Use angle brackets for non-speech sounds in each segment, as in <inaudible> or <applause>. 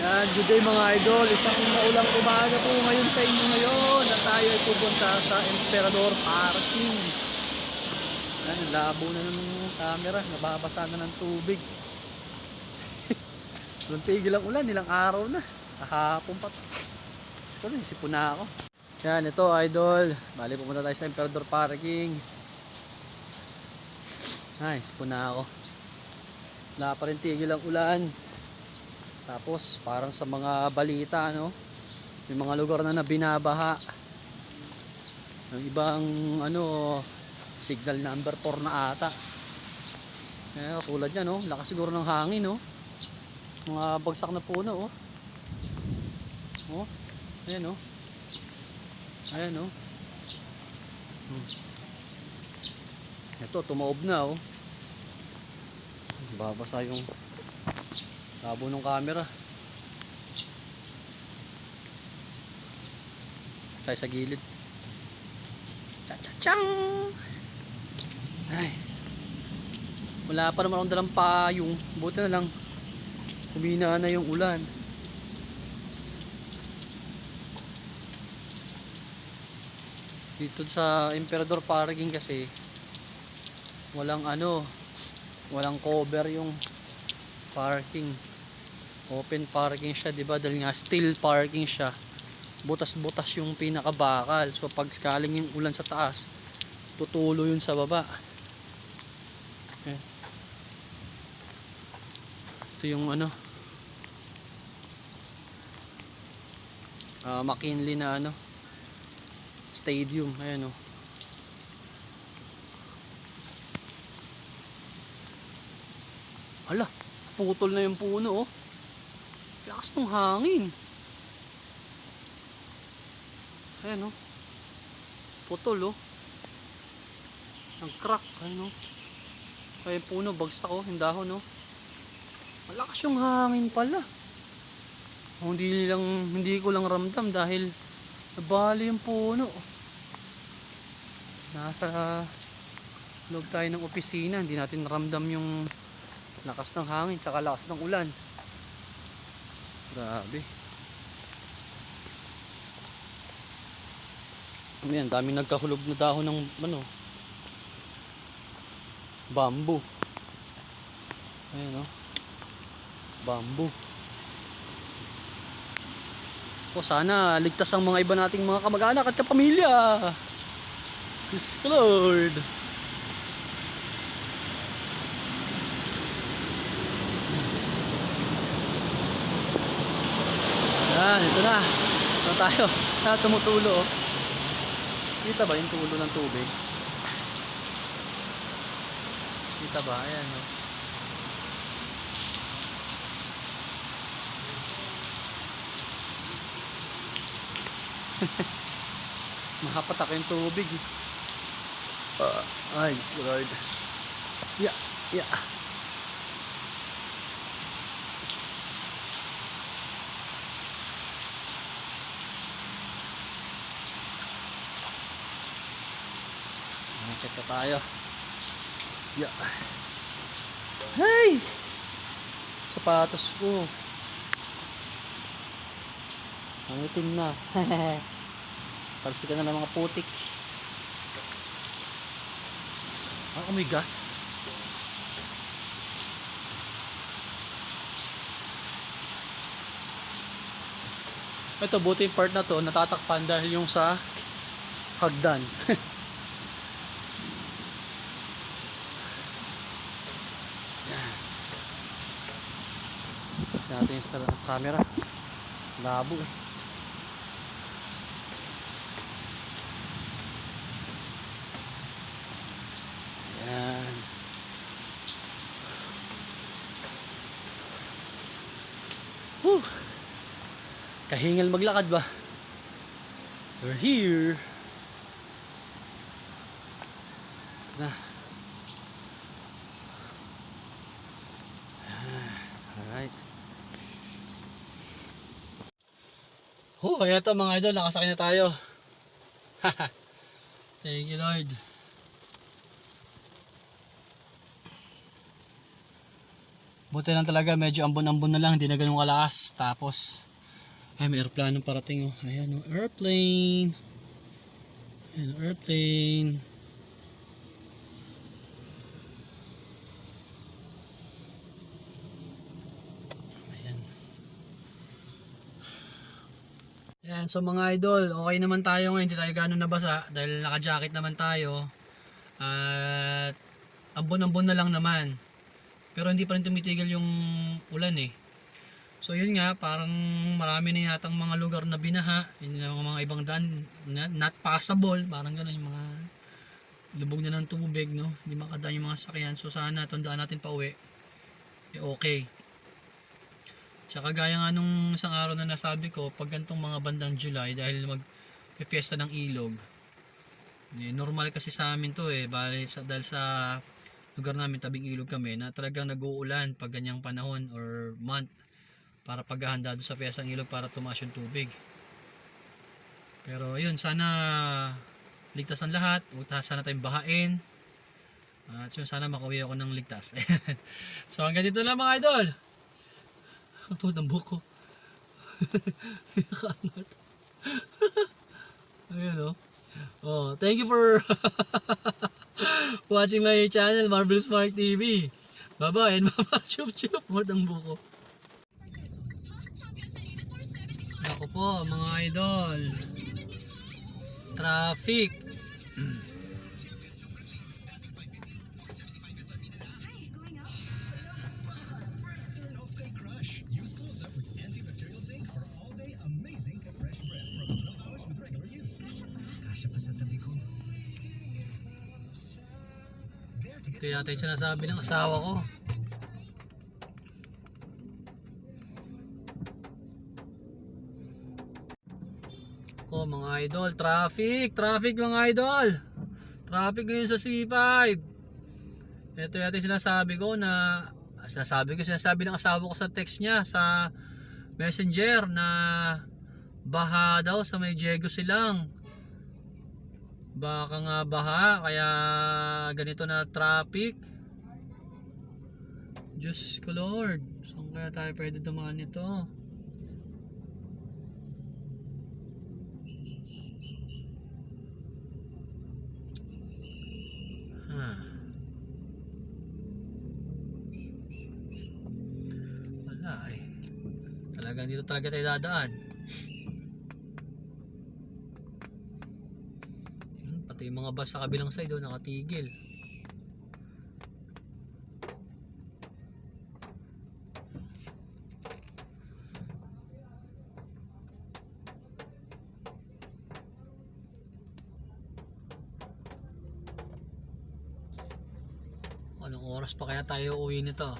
Yan, good day mga idol. Isang maulang umaga po ngayon sa inyo ngayon na tayo ay pupunta sa Emperador Parking. Yan, labo na ng camera. Nababasa na ng tubig. <laughs> Walang tigil ang ulan. Ilang araw na. Kahapon pa. Diyos ko na, ako. Yan, ito idol. Bali pupunta tayo sa Emperador Parking. Ay, isipon na ako. Wala pa rin tigil ang ulan. Tapos parang sa mga balita no, may mga lugar na nabinabaha. Yung ibang ano signal number 4 na ata. Eh tulad niya no, lakas siguro ng hangin no. Mga bagsak na puno oh. Oh. Ayan oh. Ayan oh. Hmm. Ito tumaob na oh. Babasa yung Labo ng camera. Tayo sa gilid. Cha-cha-chang! Ay. Wala pa naman akong dalang payong. Buti na lang. Kumina na yung ulan. Dito sa Emperador Parking kasi walang ano walang cover yung parking open parking siya di ba? Dahil nga steel parking siya. Butas-butas yung pinakabakal. So pag scaling yung ulan sa taas tutulo yun sa baba. Okay. ito yung ano ah, McKinley na ano stadium. Ayan o Hala, putol na yung puno oh. Lakas ng hangin. Ayan oh. Putol oh. Nag-crack. Ayan oh. Kaya yung puno, bagsak oh. Yung dahon oh. Malakas yung hangin pala. Oh, hindi lang hindi ko lang ramdam dahil nabali yung puno. Nasa loob tayo ng opisina, hindi natin ramdam yung lakas ng hangin tsaka lakas ng ulan grabe. Ayan, daming nagkahulog na dahon ng ano bamboo. Ayan o bamboo. O sana ligtas ang mga iba nating mga kamag-anak at kapamilya. Ko Lord Yan, ito na. Ito tayo. Na <laughs> tumutulo. oh. Kita ba yung tulo ng tubig? Kita ba? Ayan, oh. <laughs> Makapatak yung tubig. eh. Ah, ay, Lord. Yeah, yeah. Check na tayo. Yeah. Hey! Sapatos ko. Ang itim na. <laughs> Talsikan na ng mga putik. Ah, may gas. Ito, buti yung part na to, natatakpan dahil yung sa hagdan. <laughs> natin yung camera. Labo eh. Yan Whew. kahingal maglakad ba? We're here. Na Oh, ayan to mga idol, nakasakay na tayo. <laughs> Thank you Lord. Buti lang talaga, medyo ambon-ambon na lang, hindi na ganun kalakas. Tapos, ay may aeroplano parating oh. Ayan oh, airplane. Ayan, airplane. Ayan, so mga idol, okay naman tayo ngayon, hindi tayo gano'n nabasa dahil naka-jacket naman tayo. At ambon-ambon na lang naman. Pero hindi pa rin tumitigil yung ulan eh. So yun nga, parang marami na yatang mga lugar na binaha. Yun yung mga ibang daan, not passable. Parang gano'n yung mga lubog na ng tubig, no? Hindi makadaan yung mga sakyan. So sana tandaan natin pa uwi. Eh, okay. Tsaka gaya nga nung isang araw na nasabi ko, pag gantong mga bandang July, dahil mag fiesta ng ilog, eh, normal kasi sa amin to eh, bali sa, dahil sa lugar namin, tabing ilog kami, na talagang nag-uulan pag ganyang panahon or month para paghahanda doon sa fiesta ng ilog para tumaas yung tubig. Pero yun, sana ligtas ang lahat, huwag sana tayong bahain. At yun, sana makauwi ako ng ligtas. <laughs> so hanggang dito lang mga idol. Ang tuhod ng buhok ko. <laughs> Nakaangat. <laughs> Ayan o. Oh, thank you for <laughs> watching my channel, Marvelous Smart TV. Bye-bye and mama chup chup. Tuhod ng buhok ko. Ako po, mga idol. Traffic. <clears throat> yata yung sinasabi ng asawa ko. Ko mga idol, traffic, traffic mga idol. Traffic ngayon sa C5. Ito yata yung sinasabi ko na sinasabi ko, sinasabi ng asawa ko sa text niya sa messenger na baha daw sa may Diego silang. Baka nga baha kaya ganito na traffic. Diyos ko Lord, saan kaya tayo pwede dumaan nito? Ah. Wala eh. Talagang dito talaga tayo dadaan. Pati yung mga bus sa kabilang side oh, nakatigil. Anong oras pa kaya tayo uwi nito?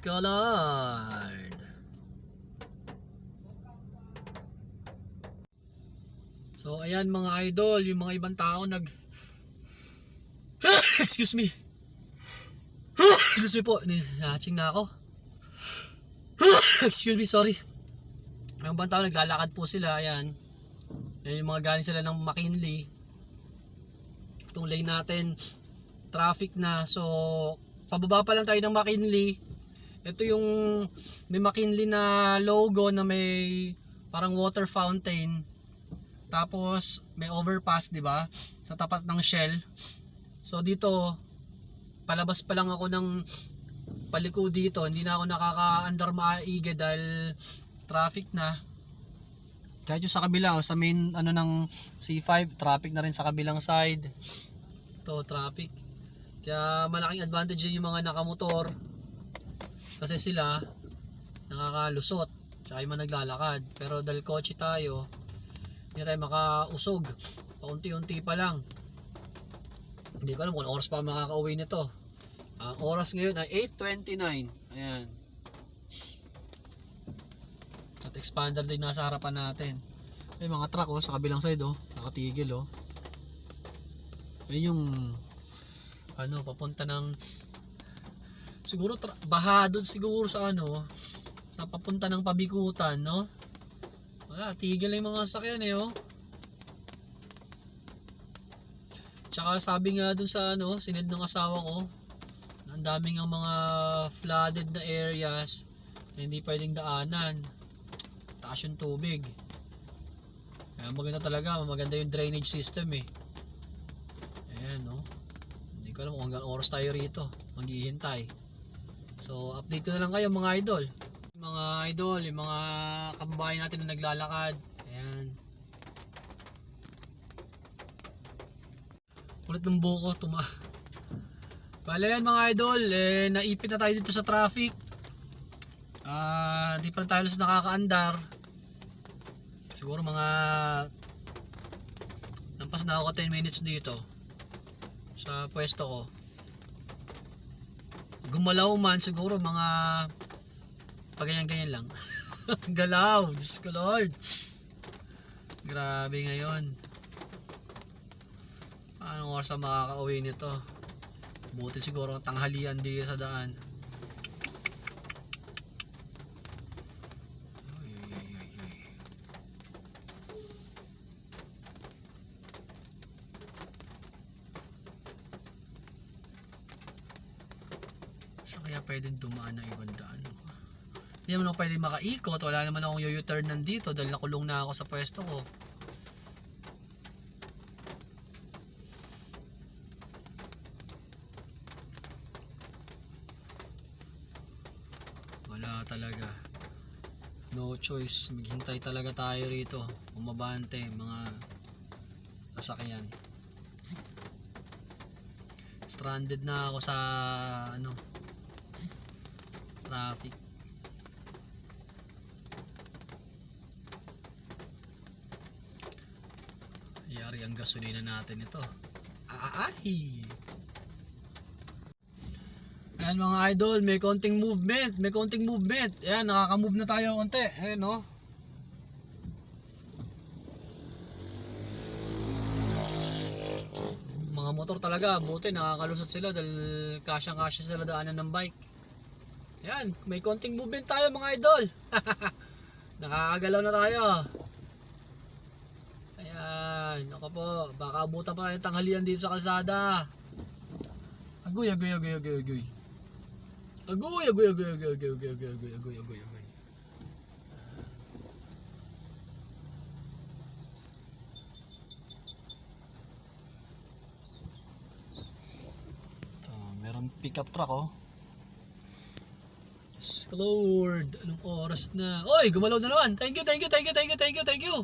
Ko Lord. So ayan mga idol, yung mga ibang tao nag <laughs> Excuse me. <sighs> Excuse me po, nahaching na ako. <sighs> Excuse me, sorry. Yung ibang tao naglalakad po sila, ayan. Ayan yung mga galing sila ng McKinley. Itong lane natin, traffic na. So, pababa pa lang tayo ng McKinley. Ito yung may McKinley na logo na may parang water fountain. Tapos may overpass, 'di ba? Sa tapat ng Shell. So dito palabas pa lang ako ng paliko dito. Hindi na ako nakaka-andar maigi dahil traffic na. Kahit yung sa kabila, oh, sa main ano ng C5, traffic na rin sa kabilang side. Ito, traffic. Kaya malaking advantage din yung mga nakamotor. Kasi sila nakakalusot. Tsaka yung mga naglalakad. Pero dahil kotse tayo, hindi tayo makausog. Paunti-unti pa lang. Hindi ko alam kung oras pa makakauwi nito. Ang oras ngayon ay 8.29. Ayan. At expander din nasa harapan natin. Ay mga truck oh, sa kabilang side oh. Nakatigil oh. Ayun yung ano, papunta ng siguro baha doon siguro sa ano sa papunta ng pabikutan, no? Wala, tigil na yung mga sakyan eh, oh. Tsaka sabi nga doon sa ano, sinend ng asawa ko, ang daming ang mga flooded na areas na hindi pwedeng daanan. Taas yung tubig. Kaya maganda talaga, maganda yung drainage system eh. Ayan no. Hindi ko alam kung hanggang oras tayo rito. Maghihintay. So, update ko na lang kayo mga idol. Mga idol, yung mga kababayan natin na naglalakad. Ayan. Ulit ng buko, tuma. <laughs> Bale yan mga idol, eh, naipit na tayo dito sa traffic. Ah, di pa tayo halos nakakaandar. Siguro mga lampas na ako 10 minutes dito sa pwesto ko. Gumalaw man siguro mga paganyan-ganyan lang. <laughs> Galaw, Diyos ko Lord. Grabe ngayon. Anong oras na makaka-uwi nito? Buti siguro ang tanghalian di sa daan. Saan kaya pwedeng dumaan ng ibang? Hindi naman ako pwedeng makaikot. Wala naman akong u-turn nandito dahil nakulong na ako sa pwesto ko. Wala talaga. No choice. Maghintay talaga tayo rito. Umabante mga sasakyan. Stranded na ako sa ano traffic. Ang gasolina natin ito. Ay! Ayan mga idol, may konting movement, may konting movement. Ayan, nakaka-move na tayo konti. Ayan no. Mga motor talaga, buti nakakalusot sila dahil kasyang-kasya sila daanan ng bike. Ayan, may konting movement tayo mga idol. <laughs> Nakakagalaw na tayo. Ayan, ako po, baka abutan pa tayo ng tanghalian dito sa kalsada. Agoy, agoy, agoy, agoy, agoy. Agoy, agoy, agoy, agoy, agoy, agoy, agoy, agoy, agoy, agoy, agoy. Ito, meron pickup truck oh. Lord, anong oras na? Oy, gumalaw na naman. Thank you, thank you, thank you, thank you, thank you, thank you.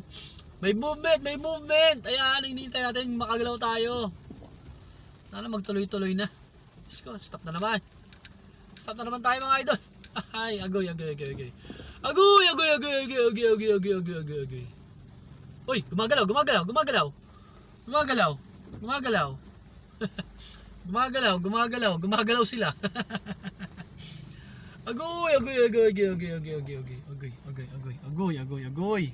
May movement, may movement. Ayan, hinihintay natin makagalaw tayo. Sana magtuloy-tuloy na. Diyos ko, stop na naman. Stop na naman tayo mga idol. Ay, agoy, agoy, agoy, agoy. Agoy, agoy, agoy, agoy, agoy, agoy, agoy, agoy, agoy, agoy. Uy, gumagalaw, gumagalaw, gumagalaw. Gumagalaw, gumagalaw. gumagalaw, gumagalaw, gumagalaw sila. agoy, agoy, agoy, agoy, agoy, agoy, agoy, agoy, agoy, agoy, agoy, agoy, agoy,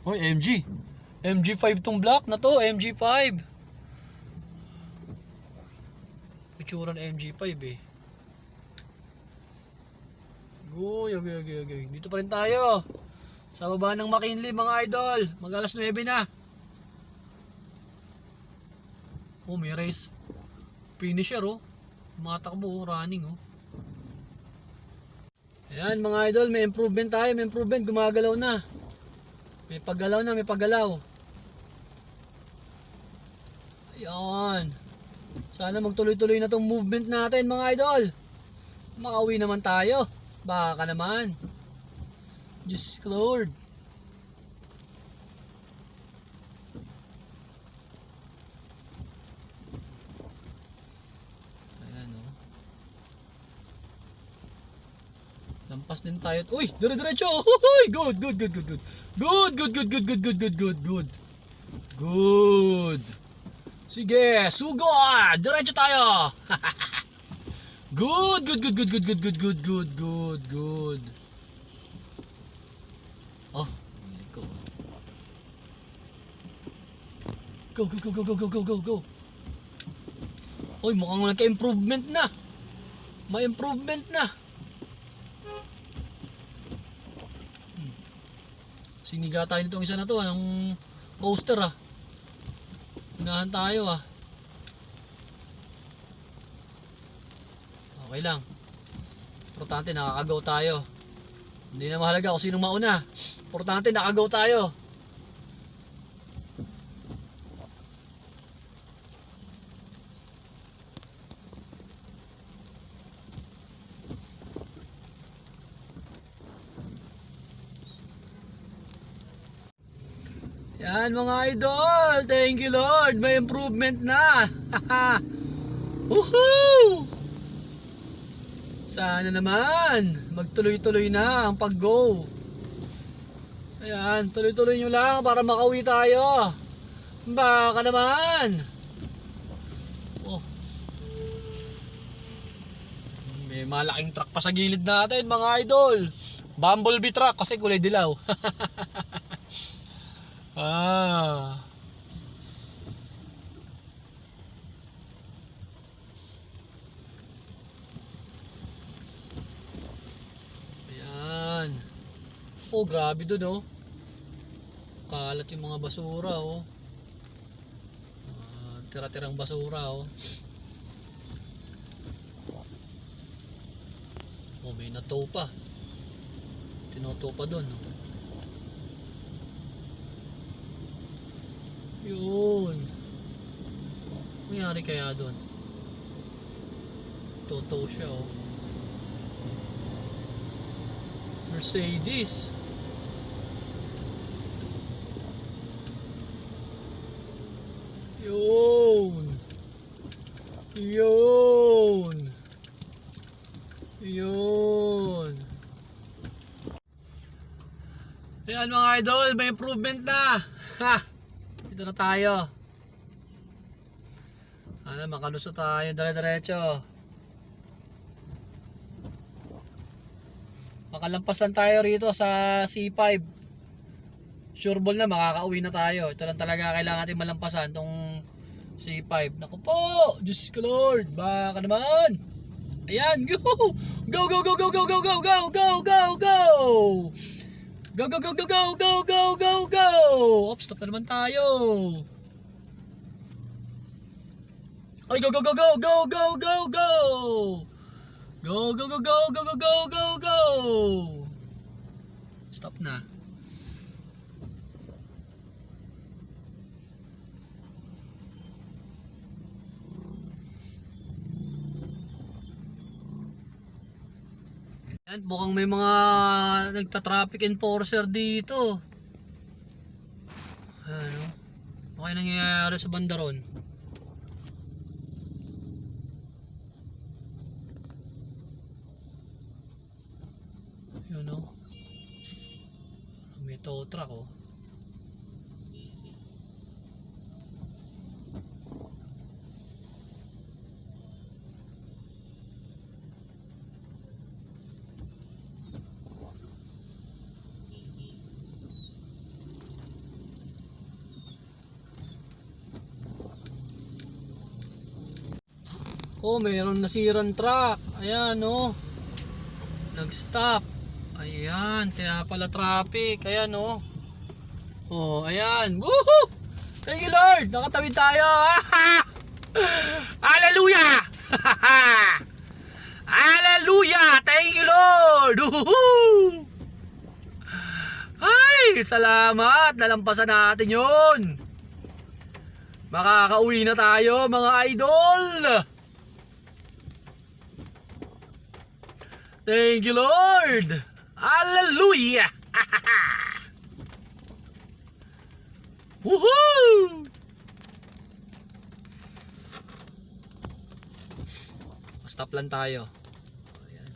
Hoy, MG. MG5 tong block na to, MG5. Itsura ng MG5 eh. Uy, okay, okay, okay. Dito pa rin tayo. Sa baba ng McKinley mga idol. Mag alas 9 na. Oh, may race. Finisher oh. Matakbo oh, running oh. Ayan mga idol, may improvement tayo, may improvement. Gumagalaw na. May paggalaw na, may paggalaw. Ayan. Sana magtuloy-tuloy na tong movement natin mga idol. Makauwi naman tayo. Baka naman. Ko, Lord. Ayan o. Lampas din tayo. Uy! Dire-diretso! Good, good, good, good, good. Good, good, good, good, good, good, good, good, good. Good. Sige, sugod! Diretso tayo! good, good, good, good, good, good, good, good, good, good, good. Oh, ko. Go, go, go, go, go, go, go, go, go. Uy, mukhang nagka-improvement na. May improvement na. Siniga tayo nitong isa na to, ang coaster ah. Unahan tayo ah. Okay lang. Importante nakakagaw tayo. Hindi na mahalaga kung sinong mauna. Importante nakagaw tayo. Yan mga idol. Thank you Lord. May improvement na. <laughs> Woohoo! Sana naman magtuloy-tuloy na ang pag-go. Ayan, tuloy-tuloy nyo lang para makauwi tayo. Baka naman. Oh. May malaking truck pa sa gilid natin mga idol. Bumblebee truck kasi kulay dilaw. <laughs> ah. Ayan. Oh, grabe doon oh. Kalat yung mga basura oh. Ah, tira-tirang basura oh. Oh, may nato pa. Tinoto pa doon. Oh. Yun. Mayari kaya doon? Toto siya oh. Mercedes. Yun. Yun. Yun. Ayan mga idol, may improvement na. Ha! Dito na tayo. Ano, makalusot tayo, dire-diretso. Makalampasan tayo rito sa C5. Sureball na makakauwi na tayo. Ito lang talaga kailangan natin malampasan tong C5. Naku po! Diyos ko Lord! Baka naman! Ayan! Go! Go! Go! Go! Go! Go! Go! Go! Go! Go! Go! Go! Go! Go! Go! Go! Go! Go! Go! Go! Go! Oops! Stop na naman tayo! Ay! Go! Go! Go! Go! Go! Go! Go! Go! Go, go, go, go, go, go, go, go, go! Stop na. Yan, mukhang may mga nagta-traffic enforcer dito. Ano? Okay nangyayari sa bandaron. Yun o. May tow truck oh. Oh, mayroon nasirang truck. Ayan, oh. Nag-stop. Ayan, kaya pala traffic. Ayan, oh. Oh, ayan. Woohoo! Thank you, Lord. Nakatawid tayo. <laughs> Hallelujah! <laughs> Hallelujah! Thank you, Lord! Woohoo! Ay, salamat. Nalampasan natin yon. Makakauwi na tayo, mga idol. Thank you, Lord. Hallelujah. <laughs> Woohoo! Stop lang tayo. Ayan.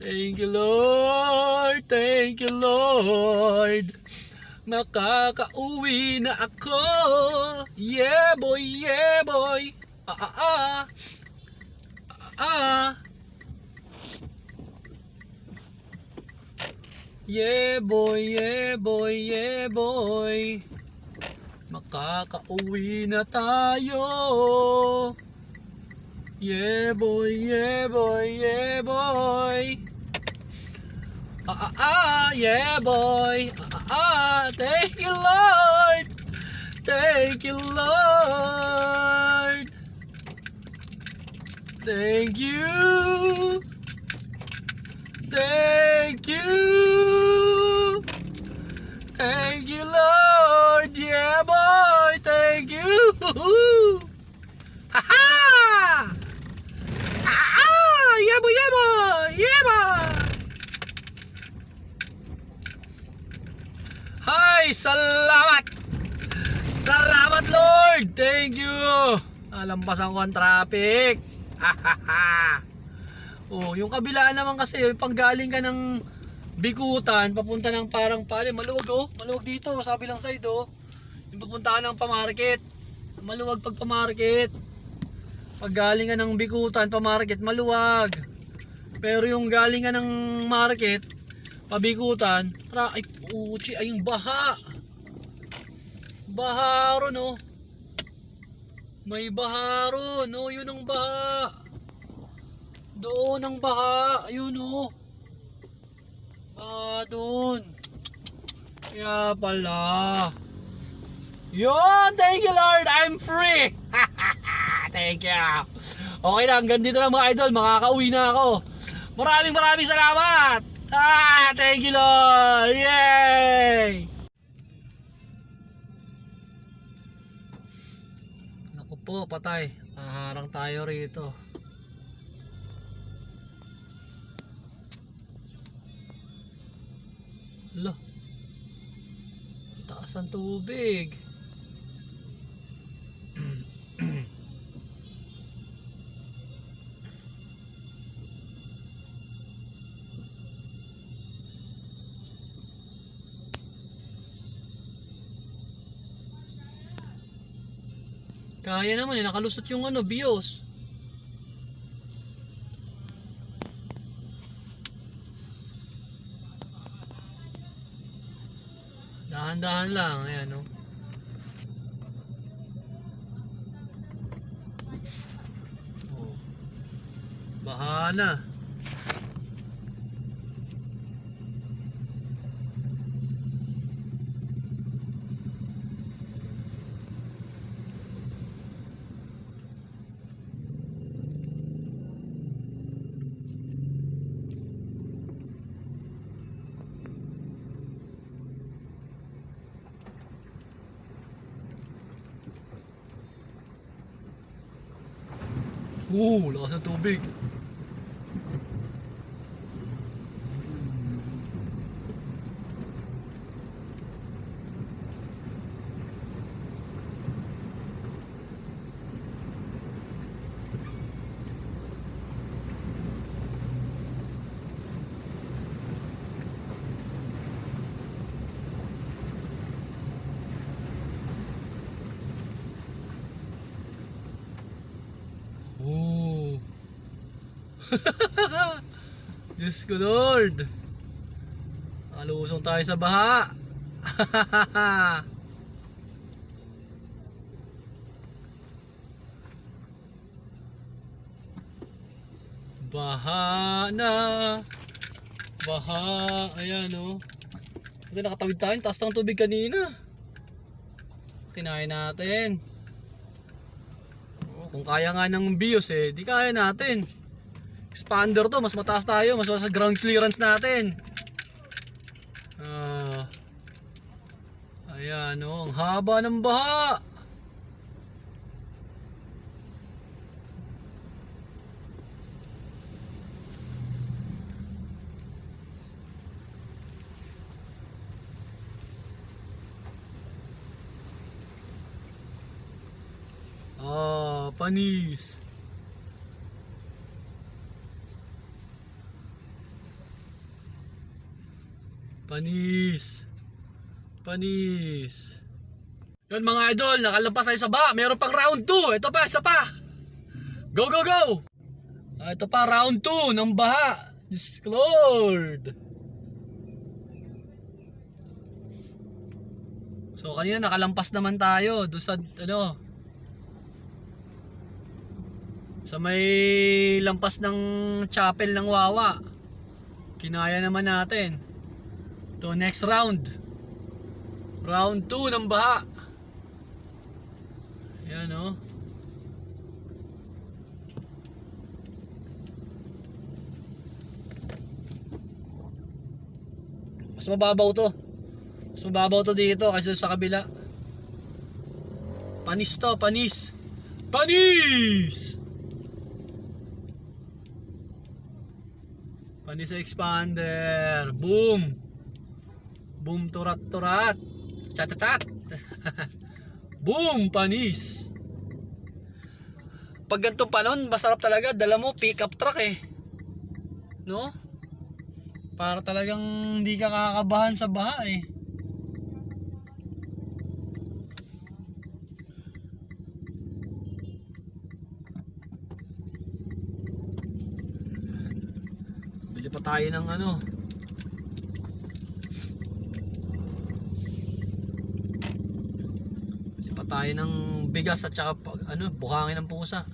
Thank you, Lord. Thank you, Lord. Makakauwi na ako. Yeah, boy. Yeah, boy. Ah, ah, ah. Ah. Yeah boy, yeah boy, yeah boy. Makakauwi na tayo. Yeah boy, yeah boy, yeah boy. Ah, ah, ah, yeah, boy. Ah, ah, ah, thank you, Lord. Thank you, Lord. Thank you. Thank you. Thank you, Lord. Yeah, boy. Thank you. Ha ha! Ah! Yeah, boy, yeah, boy. Yeah, boy. Hi! Salamat! Salamat, Lord! Thank you! Alampasan ko ang traffic. <laughs> oh, yung kabila naman kasi, yung panggaling ka ng Bikutan, papunta ng parang pali, maluwag oh. Maluwag dito, sa kabilang side oh. Yung papunta ka ng pamarket. Maluwag pag pamarket. Pag galing ka ng Bikutan, pamarket, maluwag. Pero yung galing ka ng market, pabikutan, tra ay puchi, ay yung baha. Baha ron, oh. May baha ron, oh, yun ang baha. Doon ang baha, ayun, oh. Ah, doon. Kaya pala. Yun, thank you Lord, I'm free. <laughs> thank you. Okay lang, ganito lang mga idol, makakauwi na ako. Maraming maraming salamat. Ah, thank you Lord. Yay! Po, patay. Haharang tayo rito. Lo. Taas ang tubig. Kaya naman eh, nakalusot yung ano, bios. Dahan-dahan lang, ayan oh. Oh. Baha na. Tubig. <laughs> Diyos ko Lord. Nakalusong tayo sa baha. <laughs> baha na. Baha. Ayan oh. Kasi nakatawid tayo. Taas ng tubig kanina. Tinayin natin. Kung kaya nga ng bios eh, di kaya natin. Expander to, mas mataas tayo, mas mataas ground clearance natin. Ah. ayan oh, ang haba ng baha. Ah, panis. Panis. Panis. Yun mga idol, nakalampas tayo sa ba. Meron pang round 2. Ito pa, isa pa. Go, go, go. Ah, ito pa, round 2 ng baha. Diyos Lord. So kanina nakalampas naman tayo doon sa ano sa may lampas ng chapel ng Wawa. Kinaya naman natin. To next round. Round 2 ng baha. Ayan oh. Mas mababaw to. Mas mababaw to dito kaysa sa kabila. Panis to, panis. Panis! Panis expander. Boom! Boom turat turat. Chat chat. <laughs> Boom! Panis! Pag ganitong panon, masarap talaga. Dala mo, pick up truck eh. No? Para talagang hindi ka kakabahan sa baha eh. Bili pa tayo ng ano. Bili pa tayo ng bigas at saka ano, buhangin ng pusa.